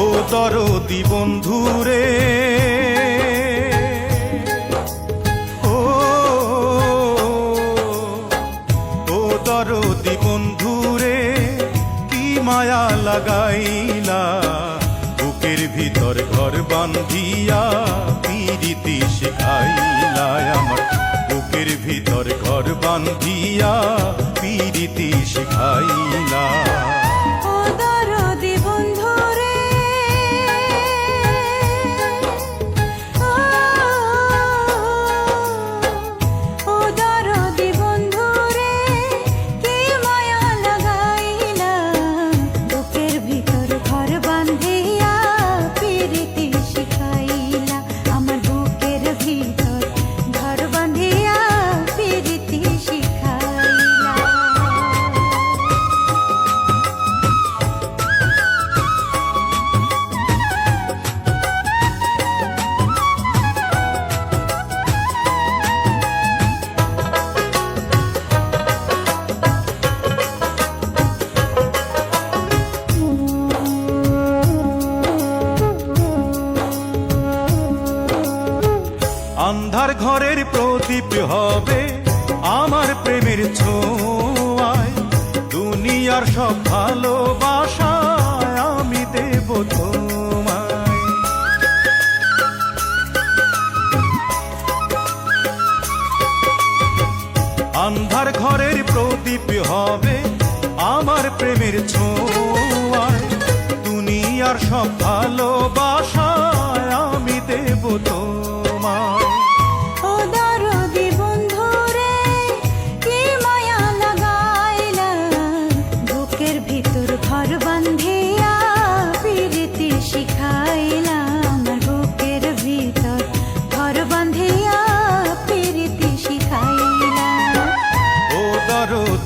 ও দরদি বন্ধুরে, ও ও দরদি বন্ধুরে, কি মায়া লাগাইলা? বুকের ভিতর ঘর বান্ধিয়া পিরিতি শিখাইলা। ঘর বান্ধিয়া পীরিতি শিখাইলা আন্ধার ঘরের প্রদীপ হবে আমার প্রেমের ছোঁয়ায়। দুনিয়ার সব ভালোবাসায় আমি দেব আন্ধার ঘরের প্রদীপ হবে আমার প্রেমের ছোঁয়ায়। দুনিয়ার সব ভালোবাসায় আমি দেব তোমায়।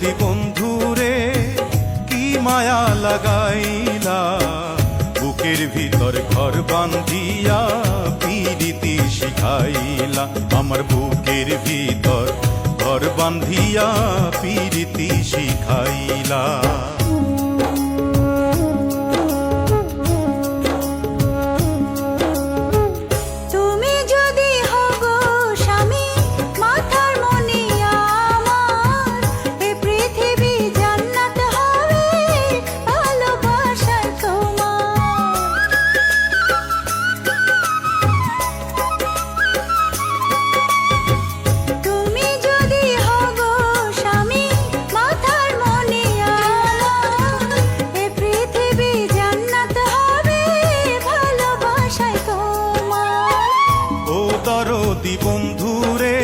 দরদি বন্ধুরে, কি মায়া লাগাইলা? বুকের ভিতর ঘর বান্ধিয়া পীড়িতি শিখাইলা। আমার বুকের ভিতর ঘর বান্ধিয়া পীড়িতি শিখাইলা। দরদি বন্ধুরে।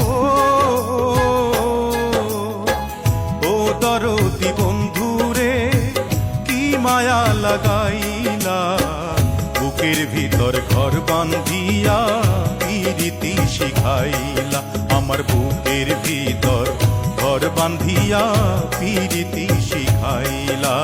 ও ও দরদি বন্ধুরে, কি মায়া লাগাইলা? বুকের ভিতর ঘর বান্ধিয়া পিরিতি শিখাইলা। আমার বুকের ভিতর ঘর বান্ধিয়া পিরিতি শিখাইলা।